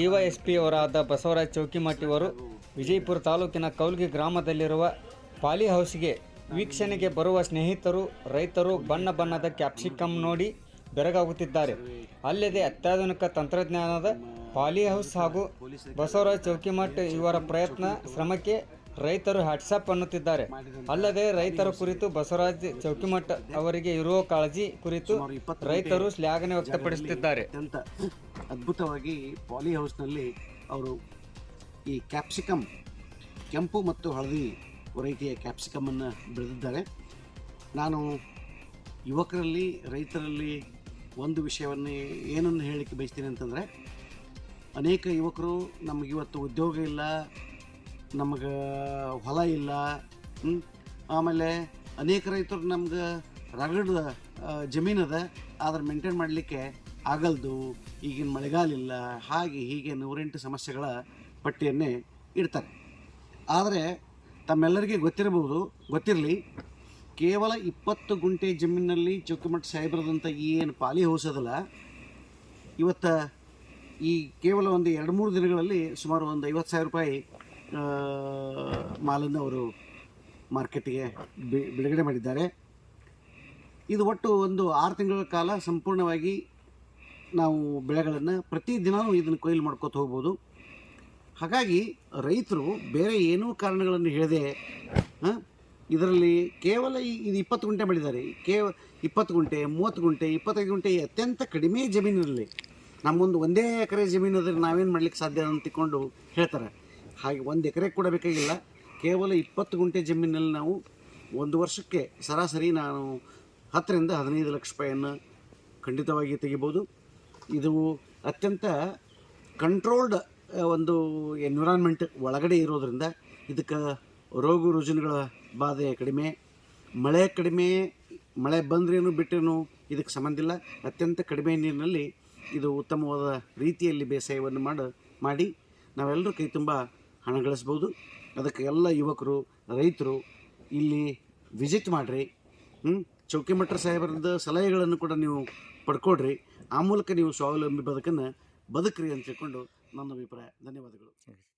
ಡಿವೈಎಸ್ಪಿಯವರಾದ ಬಸವರಾಜ್ ಚೌಕಿಮಟ್ಟಿಯವರು ವಿಜಯಪುರ ತಾಲೂಕಿನ ಕೌಲ್ಗಿ ಗ್ರಾಮದಲ್ಲಿರುವ ಪಾಲಿ ಹೌಸ್ಗೆ ವೀಕ್ಷಣೆಗೆ ಬರುವ ಸ್ನೇಹಿತರು, ರೈತರು ಬಣ್ಣ ಬಣ್ಣದ ಕ್ಯಾಪ್ಸಿಕಮ್ ನೋಡಿ ಬೆರಗಾಗುತ್ತಿದ್ದಾರೆ. ಅಲ್ಲದೆ ಅತ್ಯಾಧುನಿಕ ತಂತ್ರಜ್ಞಾನದ ಪಾಲಿ ಹೌಸ್ ಹಾಗೂ ಬಸವರಾಜ್ ಚೌಕಿಮಠ್ ಇವರ ಪ್ರಯತ್ನ ಶ್ರಮಕ್ಕೆ ರೈತರು ಹ್ಯಾಟ್ಸಪ್ ಅನ್ನುತ್ತಿದ್ದಾರೆ. ಅಲ್ಲದೆ ರೈತರ ಕುರಿತು ಬಸವರಾಜ್ ಚೌಕಿಮಠ್ ಅವರಿಗೆ ಇರುವ ಕಾಳಜಿ ಕುರಿತು ರೈತರು ಶ್ಲಾಘನೆ ವ್ಯಕ್ತಪಡಿಸುತ್ತಿದ್ದಾರೆ. ಅದ್ಭುತವಾಗಿ ಪಾಲಿ ಹೌಸ್ನಲ್ಲಿ ಅವರು ಈ ಕ್ಯಾಪ್ಸಿಕಮ್ ಕೆಂಪು ಮತ್ತು ಹಳದಿ ವೆರೈಟಿಯ ಕ್ಯಾಪ್ಸಿಕಮನ್ನು ಬೆಳೆದಿದ್ದಾರೆ. ನಾನು ಯುವಕರಲ್ಲಿ, ರೈತರಲ್ಲಿ ಒಂದು ವಿಷಯವನ್ನು ಏನನ್ನು ಹೇಳಲಿಕ್ಕೆ ಬಯಸ್ತೀನಿ ಅಂತಂದರೆ, ಅನೇಕ ಯುವಕರು ನಮಗಿವತ್ತು ಉದ್ಯೋಗ ಇಲ್ಲ, ನಮಗೆ ಹೊಲ ಇಲ್ಲ ಆಮೇಲೆ ಅನೇಕ ರೈತರು ನಮ್ಗೆ ರಗಡ್ದ ಜಮೀನದ, ಆದ್ರೆ ಮೇಂಟೈನ್ ಮಾಡಲಿಕ್ಕೆ ಆಗಲ್ದು, ಈಗಿನ ಮಳೆಗಾಲ ಇಲ್ಲ ಹಾಗೆ ಹೀಗೆ ನೂರೆಂಟು ಸಮಸ್ಯೆಗಳ ಪಟ್ಟಿಯನ್ನೇ ಇಡ್ತಾರೆ. ಆದರೆ ತಮ್ಮೆಲ್ಲರಿಗೆ ಗೊತ್ತಿರಬಹುದು, ಗೊತ್ತಿರಲಿ, ಕೇವಲ ಇಪ್ಪತ್ತು ಗುಂಟೆ ಜಮೀನಿನಲ್ಲಿ ಚೌಕಿಮಠ ಸಾಹೇಬ್ರದಂಥ ಏನು ಪಾಲಿ ಹೌಸ್ ಅದಲ್ಲ ಇವತ್ತು ಈ ಕೇವಲ ಒಂದು ಎರಡು ಮೂರು ದಿನಗಳಲ್ಲಿ ಸುಮಾರು ಒಂದು ಐವತ್ತು ಸಾವಿರ ರೂಪಾಯಿ ಮಾಲನ್ನು ಅವರು ಮಾರ್ಕೆಟಿಗೆ ಬಿಡುಗಡೆ ಮಾಡಿದ್ದಾರೆ. ಇದು ಒಟ್ಟು ಒಂದು ಆರು ತಿಂಗಳ ಕಾಲ ಸಂಪೂರ್ಣವಾಗಿ ನಾವು ಬೆಳೆಗಳನ್ನು ಪ್ರತಿದಿನವೂ ಇದನ್ನು ಕೊಯ್ಲು ಮಾಡ್ಕೋತ ಹೋಗ್ಬೋದು. ಹಾಗಾಗಿ ರೈತರು ಬೇರೆ ಏನೂ ಕಾರಣಗಳನ್ನು ಹೇಳದೆ ಇದರಲ್ಲಿ ಕೇವಲ ಈ- ಇದು ಇಪ್ಪತ್ತು ಗುಂಟೆ ಮಾಡಿದ್ದಾರೆ. ಕೇವ ಇಪ್ಪತ್ತು ಗುಂಟೆ, ಮೂವತ್ತು ಗುಂಟೆ, ಇಪ್ಪತ್ತೈದು ಗುಂಟೆ ಅತ್ಯಂತ ಕಡಿಮೆ ಜಮೀನಿರಲಿ ನಮ್ಮೊಂದು ಒಂದೇ ಎಕರೆ ಜಮೀನು ಅದ್ರೆ ನಾವೇನು ಮಾಡ್ಲಿಕ್ಕೆ ಸಾಧ್ಯ ಅಂತ ತಿಕ್ಕೊಂಡು ಹೇಳ್ತಾರೆ. ಹಾಗೆ ಒಂದು ಎಕರೆ ಕೂಡ ಬೇಕಾಗಿಲ್ಲ. ಕೇವಲ ಇಪ್ಪತ್ತು ಗುಂಟೆ ಜಮೀನಲ್ಲಿ ನಾವು ಒಂದು ವರ್ಷಕ್ಕೆ ಸರಾಸರಿ ನಾನು ಹತ್ತರಿಂದ ಹದಿನೈದು ಲಕ್ಷ ರೂಪಾಯಿಯನ್ನು ಖಂಡಿತವಾಗಿ ತೆಗಿಬೋದು. ಇದು ಅತ್ಯಂತ ಕಂಟ್ರೋಲ್ಡ್ ಒಂದು ಎನ್ವಿರಾನ್ಮೆಂಟ್ ಒಳಗಡೆ ಇರೋದರಿಂದ ಇದಕ್ಕೆ ರೋಗ ರುಜಿನಗಳ ಬಾಧೆ ಕಡಿಮೆ, ಮಳೆ ಕಡಿಮೆ, ಮಳೆ ಬಂದ್ರೇನು ಬಿಟ್ಟರೇನು ಇದಕ್ಕೆ ಸಂಬಂಧ ಇಲ್ಲ. ಅತ್ಯಂತ ಕಡಿಮೆ ನೀರಿನಲ್ಲಿ ಇದು ಉತ್ತಮವಾದ ರೀತಿಯಲ್ಲಿ ಬೇಸಾಯವನ್ನು ಮಾಡ, ಮಾಡಿ ನಾವೆಲ್ಲರೂ ಕೈ ತುಂಬ ಹಣ ಗಳಿಸ್ಬೋದು ಅದಕ್ಕೆ ಎಲ್ಲ ಯುವಕರು, ರೈತರು ಇಲ್ಲಿ ವಿಸಿಟ್ ಮಾಡಿರಿ. ಹ್ಞೂ ಚೌಕಿಮಠ ಸಾಹೇಬರದ ಸಲಹೆಗಳನ್ನು ಕೂಡ ನೀವು ಪಡ್ಕೊಡ್ರಿ. ಆ ಮೂಲಕ ನೀವು ಸ್ವಾವಲಂಬಿ ಬದುಕನ್ನು ಬದುಕ್ರಿ ಅಂತ ನನ್ನ ಅಭಿಪ್ರಾಯ. ಧನ್ಯವಾದಗಳು.